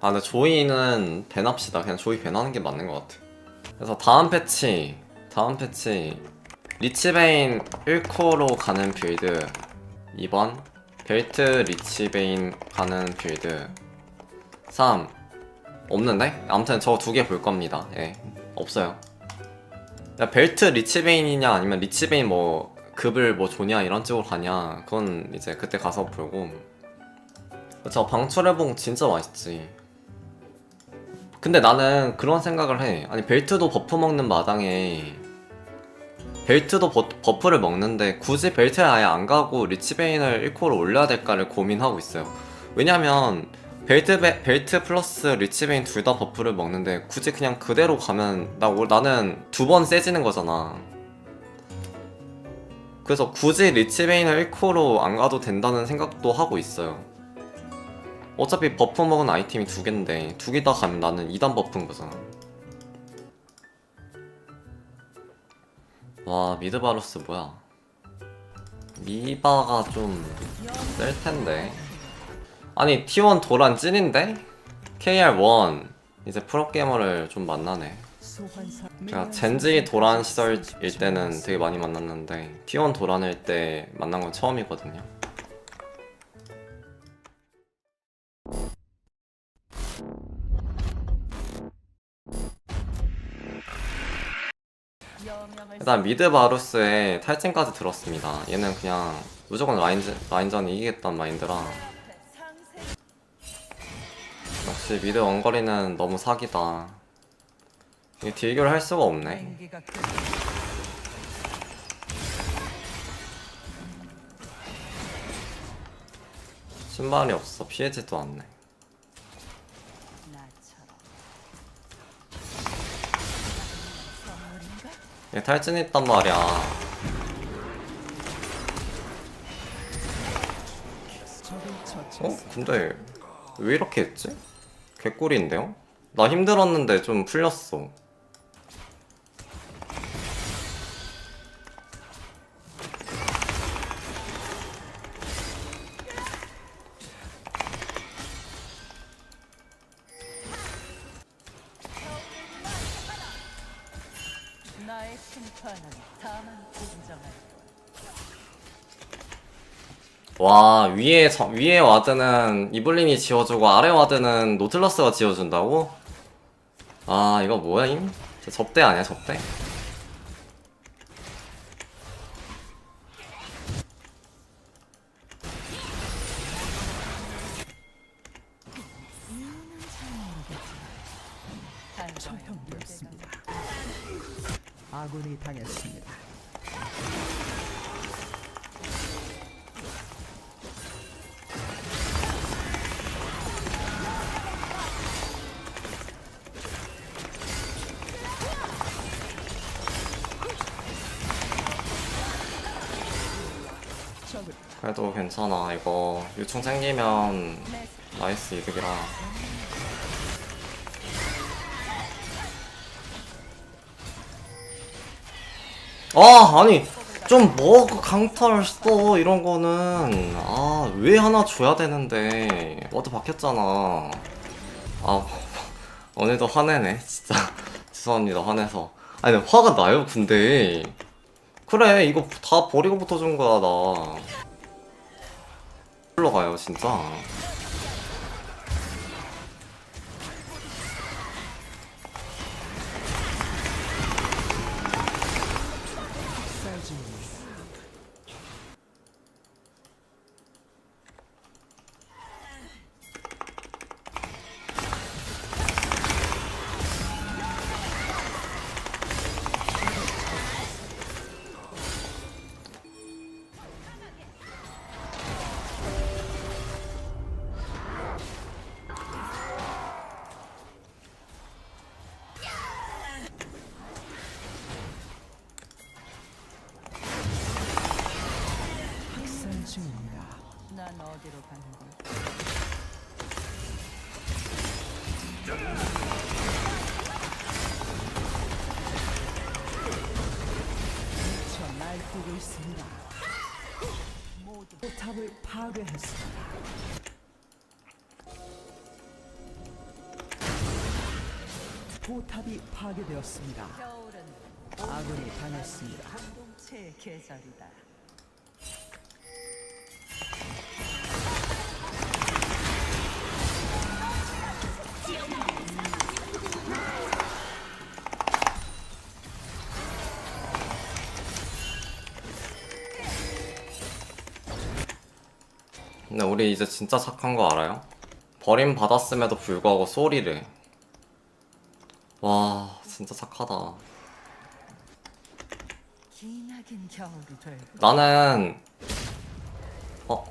아 근데 조이는 밴합시다. 그냥 조이 밴하는 게 맞는 것 같아. 그래서 다음 패치 다음 패치. 리치베인 1코로 가는 빌드. 2번 벨트 리치베인 가는 빌드. 3 없는데? 아무튼 저 두 개 볼 겁니다. 예 없어요. 야, 벨트 리치베인이냐 아니면 리치베인 뭐 급을 뭐 조냐 이런 쪽으로 가냐 그건 이제 그때 가서 보고. 저 방출해봉 진짜 맛있지 근데 나는 그런 생각을 해 아니 벨트도 버프 먹는 마당에 벨트도 버, 버프를 먹는데 굳이 벨트에 아예 안 가고 리치베인을 1코로 올려야 될까를 고민하고 있어요 왜냐면 벨트 베, 벨트 플러스 리치베인 둘 다 버프를 먹는데 굳이 그냥 그대로 가면 나 올- 나는 두 번 세지는 거잖아. 그래서 굳이 리치베인을 1코로 안 가도 된다는 생각도 하고 있어요. 어차피 버프 먹은 아이템이 두 개인데 두 개 다 가면 나는 2단 버프인 거잖아. 와 미드바루스 뭐야? 미바가 좀 셀 텐데. 아니 T1 도란 찐인데? KR1 이제 프로게이머를 좀 만나네 제가 젠지 도란 시절일 때는 되게 많이 만났는데 T1 도란일 때 만난 건 처음이거든요 일단 미드 바루스에 탈진까지 들었습니다 얘는 그냥 무조건 라인전, 라인전 이기겠다는 마인드라 역시 미드 원거리는 너무 사기다. 이게 딜교를 할 수가 없네. 신발이 없어. 피해지도 않네. 얘 탈진했단 말이야. 어? 근데 왜 이렇게 했지? 개꿀인데요? 나 힘들었는데 좀 풀렸어. 와 위에 저, 위에 와드는 이블린이 지워주고 아래 와드는 노틀러스가 지워준다고? 아 이거 뭐야 임? 저 접대 아니야 접대? 아군이 당했습니다. 그래도 괜찮아. 이거 유충 생기면 나이스 이득이라. 아 아니 좀 뭐 강탈 써. 이런 거는. 아 왜 하나 줘야 되는데. 워드 박혔잖아. 아 오늘도 화내네. 진짜. 죄송합니다. 화내서. 아니 화가 나요 근데 그래 이거 다 버리고 붙어준 거야 나. 풀러 가요 진짜 어디로 가는 걸? 저 날뛰고 있습니다. 모두 탑을 파괴했습니다. 포탑이 파괴되었습니다. 아군이 당했습니다. 공동체의 계절이다. 근데 우리 이제 진짜 착한 거 알아요? 버림 받았음에도 불구하고 소리를. 와, 진짜 착하다. 나는 어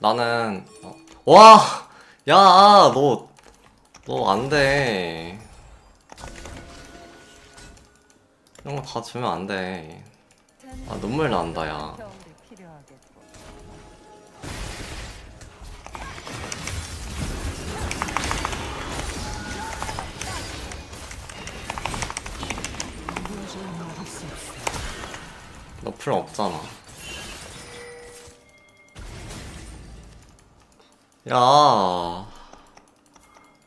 나는 어. 와! 야, 너 너 안 돼. 이런 거 다 주면 안 돼. 아, 눈물 난다, 야. 너풀 없잖아. 야,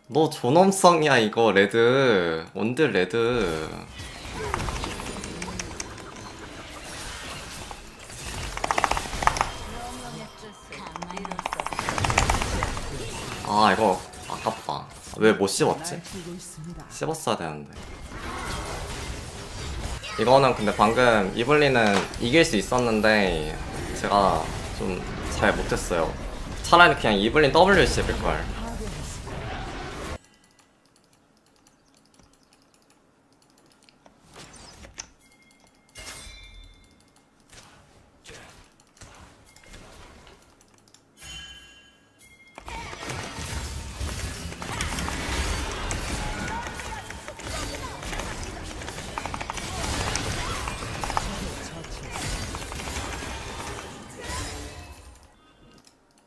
너 존엄성이야 이거 레드. 원딜 레드. 아 이거 아깝다. 왜 못 씹었지? 씹었어야 되는데. 이거는 근데 방금 이블리는 이길 수 있었는데 제가 좀 잘 못했어요. 차라리 그냥 이블린 W 씹을 걸.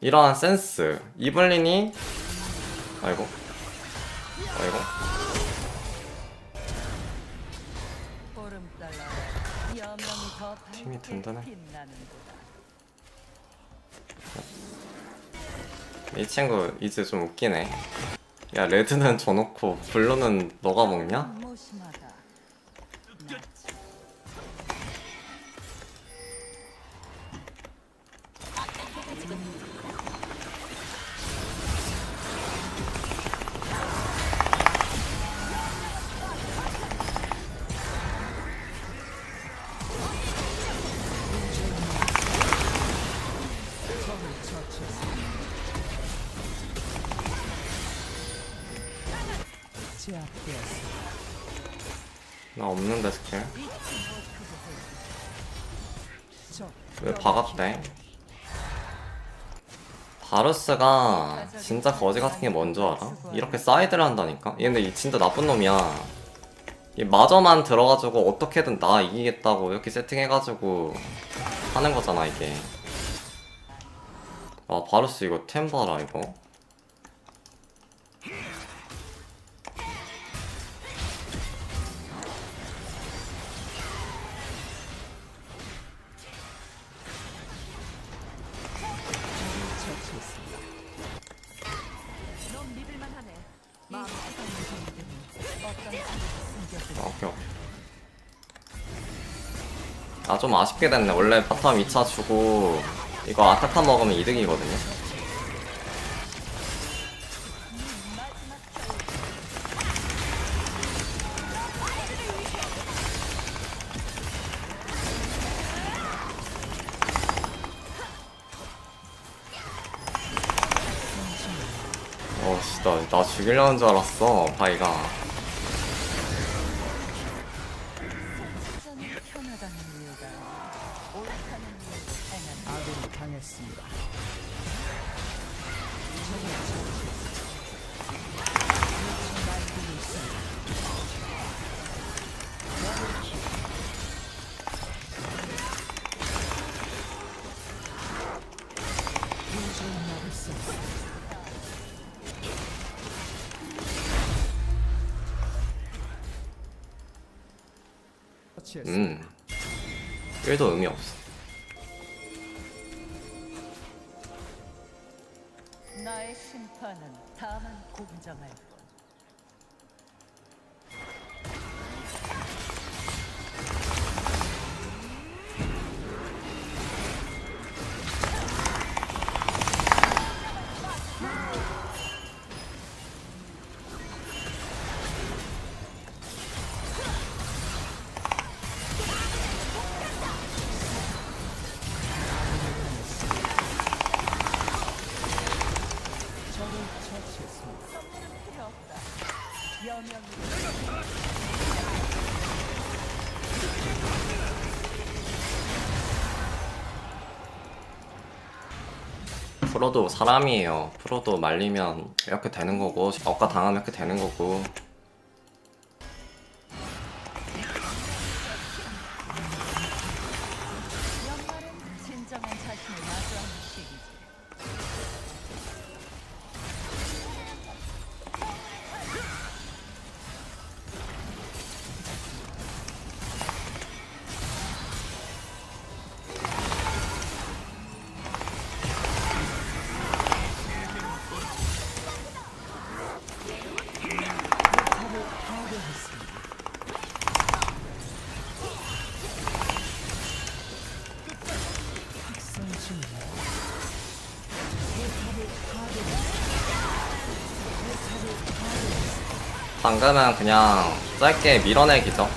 이러한 센스. 이블린이 아이고. 아이고. 팀이 든든해. 이 친구 이제 좀 웃기네. 야 레드는 줘놓고 블루는 너가 먹냐? 제압되었습니다. 나 없는데 스킬. 적왜 박았대? 바루스가 진짜 거지 같은 게 뭔 줄 알아? 이렇게 사이드를 한다니까? 얘 근데 이 진짜 나쁜 놈이야. 이 마저만 들어가지고 어떻게든 나 이기겠다고 이렇게 세팅해가지고 하는 거잖아 이게. 아 바루스 이거 템 봐라 이거. 오케이 오케이. 아 좀 아쉽게 됐네. 원래 바텀 2차 주고 이거 아타카 먹으면 이득이거든요. 어씨 나, 나 죽이려는 줄 알았어 바이가 음. 1도 의미 없어. 나의 심판은 다만 공정할 프로도 사람이에요. 프로도 말리면 이렇게 되는 거고, 억까 당하면 이렇게 되는 거고. 방금은 그냥 짧게 밀어내기죠.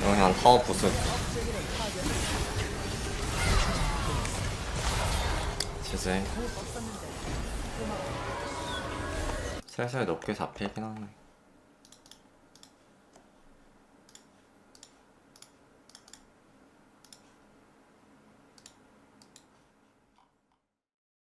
그냥 타워 부수. 지지. 슬슬 높게 잡히긴 하네.